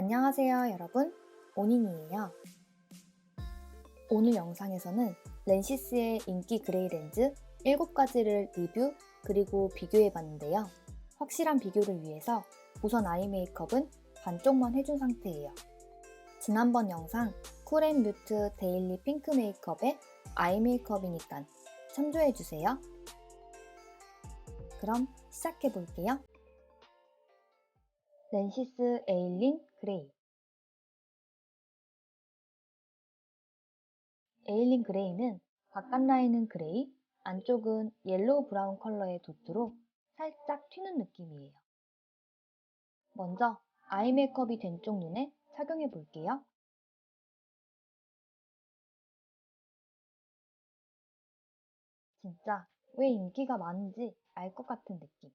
안녕하세요 여러분. 온인이에요. 오늘 영상에서는 렌시스의 인기 그레이 렌즈 7가지를 리뷰 그리고 비교해 봤는데요. 확실한 비교를 위해서 우선 아이 메이크업은 반쪽만 해준 상태예요. 지난번 영상 쿨앤뮤트 데일리 핑크 메이크업의 아이 메이크업이니까 참조해주세요. 그럼 시작해 볼게요 렌시스 에일린 그레이 에일린 그레이는 바깥 라인은 그레이, 안쪽은 옐로우 브라운 컬러의 도트로 살짝 튀는 느낌이에요. 먼저 아이 메이크업이 된 쪽 눈에 착용해 볼게요. 진짜 왜 인기가 많은지 알 것 같은 느낌.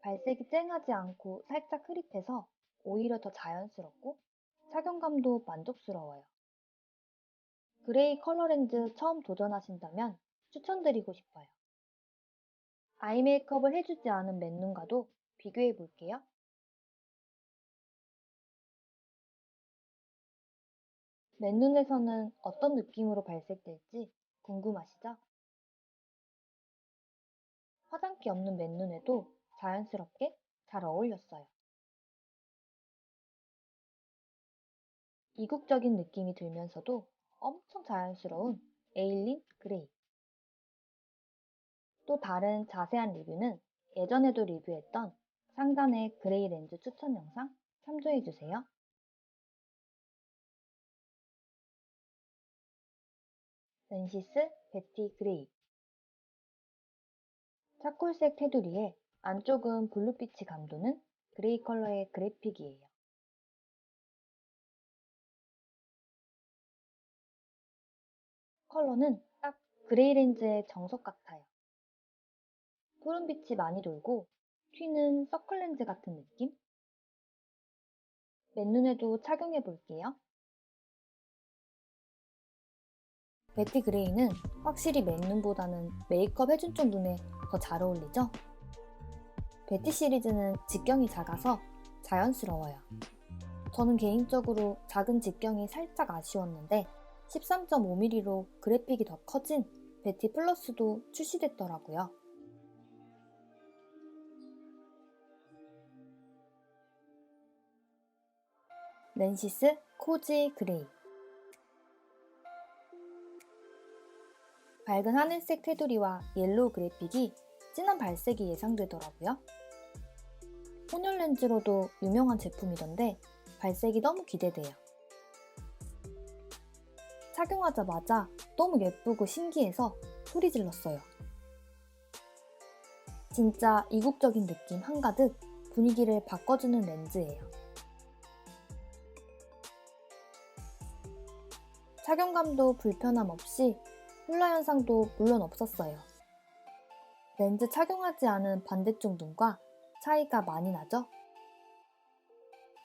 발색이 쨍하지 않고 살짝 흐릿해서 오히려 더 자연스럽고 착용감도 만족스러워요. 그레이 컬러 렌즈 처음 도전하신다면 추천드리고 싶어요. 아이 메이크업을 해주지 않은 맨눈과도 비교해 볼게요. 맨눈에서는 어떤 느낌으로 발색될지 궁금하시죠? 화장기 없는 맨눈에도 자연스럽게 잘 어울렸어요. 이국적인 느낌이 들면서도 엄청 자연스러운 에일린 그레이. 또 다른 자세한 리뷰는 예전에도 리뷰했던 상단의 그레이 렌즈 추천 영상 참조해주세요. 렌시스 베티 그레이 차콜색 테두리에 안쪽은 블루빛이 감도는 그레이 컬러의 그래픽이에요. 컬러는 딱 그레이 렌즈의 정석 같아요. 푸른빛이 많이 돌고 튀는 서클 렌즈 같은 느낌? 맨눈에도 착용해 볼게요. 베티 그레이는 확실히 맨눈보다는 메이크업 해준 쪽 눈에 더 잘 어울리죠? 베티 시리즈는 직경이 작아서 자연스러워요. 저는 개인적으로 작은 직경이 살짝 아쉬웠는데 13.5mm로 그래픽이 더 커진 베티 플러스도 출시됐더라고요. 렌시스 코지 그레이 밝은 하늘색 테두리와 옐로우 그래픽이 진한 발색이 예상되더라고요. 혼혈 렌즈로도 유명한 제품이던데 발색이 너무 기대돼요. 착용하자마자 너무 예쁘고 신기해서 소리 질렀어요. 진짜 이국적인 느낌 한가득 분위기를 바꿔주는 렌즈예요. 착용감도 불편함 없이 훌라 현상도 물론 없었어요. 렌즈 착용하지 않은 반대쪽 눈과 차이가 많이 나죠?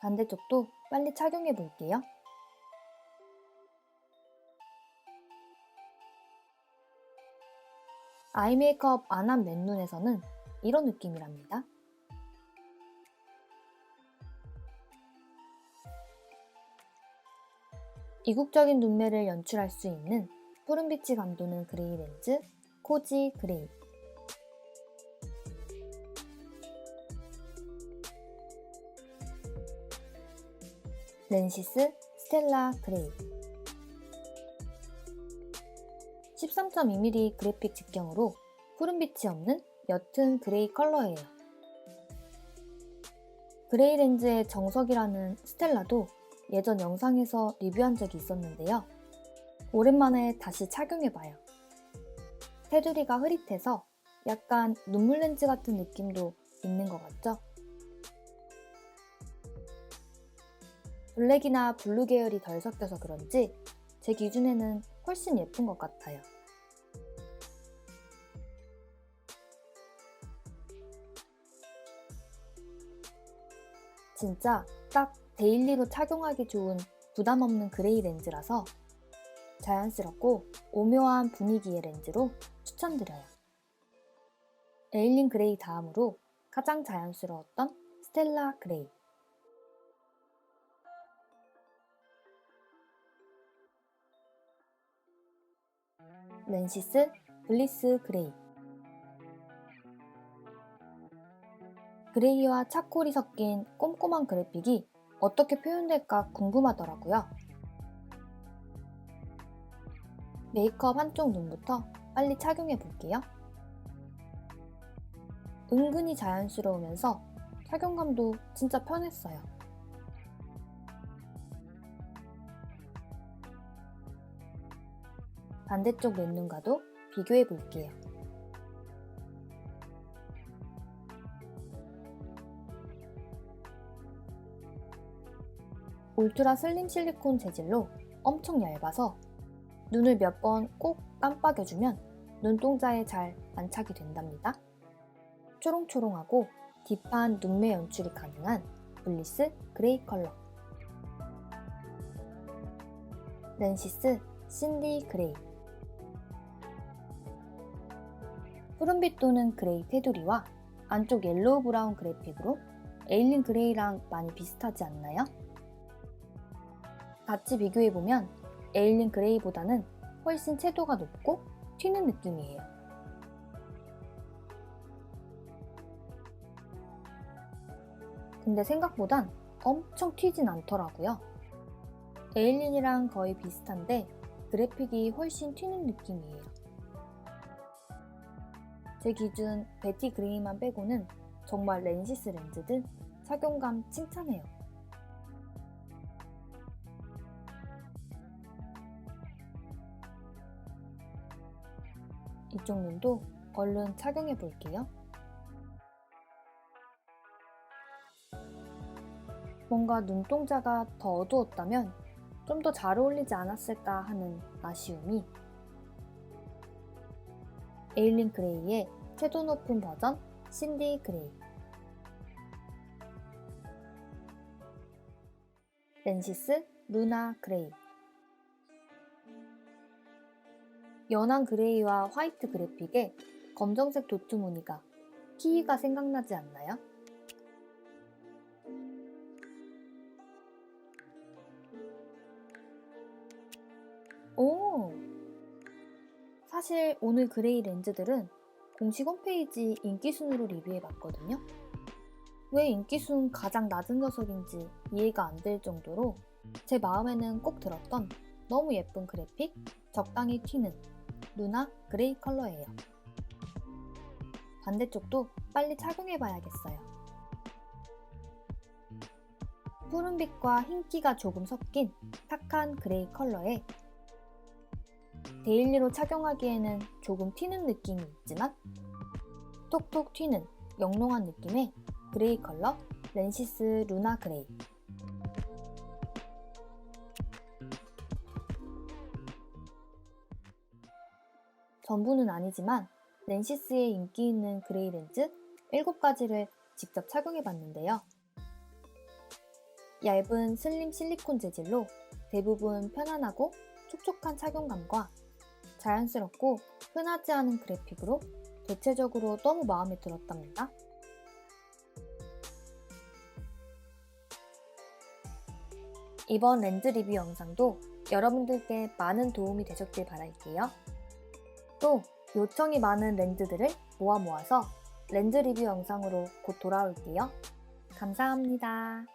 반대쪽도 빨리 착용해 볼게요. 아이 메이크업 안 한 맨눈에서는 이런 느낌이랍니다. 이국적인 눈매를 연출할 수 있는 푸른빛이 감도는 그레이 렌즈 코지 그레이 렌시스 스텔라 그레이 13.2mm 그래픽 직경으로 푸른빛이 없는 옅은 그레이 컬러예요. 그레이 렌즈의 정석이라는 스텔라도 예전 영상에서 리뷰한 적이 있었는데요. 오랜만에 다시 착용해봐요. 테두리가 흐릿해서 약간 눈물 렌즈 같은 느낌도 있는 것 같죠? 블랙이나 블루 계열이 덜 섞여서 그런지 제 기준에는 훨씬 예쁜 것 같아요. 진짜 딱 데일리로 착용하기 좋은 부담 없는 그레이 렌즈라서 자연스럽고 오묘한 분위기의 렌즈로 추천드려요. 에일린 그레이 다음으로 가장 자연스러웠던 스텔라 그레이. 렌시스 블리스 그레이 그레이와 차콜이 섞인 꼼꼼한 그래픽이 어떻게 표현될까 궁금하더라고요. 메이크업 한쪽 눈부터 빨리 착용해 볼게요. 은근히 자연스러우면서 착용감도 진짜 편했어요. 반대쪽 맨눈과도 비교해 볼게요. 울트라 슬림 실리콘 재질로 엄청 얇아서 눈을 몇 번 꼭 깜빡여주면 눈동자에 잘 안착이 된답니다. 초롱초롱하고 딥한 눈매 연출이 가능한 블리스 그레이 컬러 렌시스 신디 그레이 푸른빛 도는 그레이 테두리와 안쪽 옐로우 브라운 그래픽으로 에일린 그레이랑 많이 비슷하지 않나요? 같이 비교해보면 에일린 그레이보다는 훨씬 채도가 높고 튀는 느낌이에요. 근데 생각보단 엄청 튀진 않더라고요. 에일린이랑 거의 비슷한데 그래픽이 훨씬 튀는 느낌이에요. 제 기준 베티 그레이만 빼고는 정말 렌시스 렌즈들 착용감 칭찬해요. 이쪽 눈도 얼른 착용해 볼게요. 뭔가 눈동자가 더 어두웠다면 좀 더 잘 어울리지 않았을까 하는 아쉬움이 에일린 그레이의 채도 높은 버전 신디 그레이 렌시스 루나 그레이 연한 그레이와 화이트 그래픽에 검정색 도트 무늬가 키위가 생각나지 않나요? 오! 사실 오늘 그레이 렌즈들은 공식 홈페이지 인기순으로 리뷰해봤거든요. 왜 인기순 가장 낮은 녀석인지 이해가 안 될 정도로 제 마음에는 꼭 들었던 너무 예쁜 그래픽, 적당히 튀는 루나 그레이 컬러예요. 반대쪽도 빨리 착용해봐야겠어요. 푸른빛과 흰기가 조금 섞인 탁한 그레이 컬러에 데일리로 착용하기에는 조금 튀는 느낌이 있지만 톡톡 튀는 영롱한 느낌의 그레이 컬러 렌시스 루나 그레이 전부는 아니지만 렌시스의 인기 있는 그레이 렌즈 7가지를 직접 착용해 봤는데요. 얇은 슬림 실리콘 재질로 대부분 편안하고 촉촉한 착용감과 자연스럽고 흔하지 않은 그래픽으로 대체적으로 너무 마음에 들었답니다. 이번 렌즈 리뷰 영상도 여러분들께 많은 도움이 되셨길 바랄게요. 또 요청이 많은 렌즈들을 모아 모아서 렌즈 리뷰 영상으로 곧 돌아올게요. 감사합니다.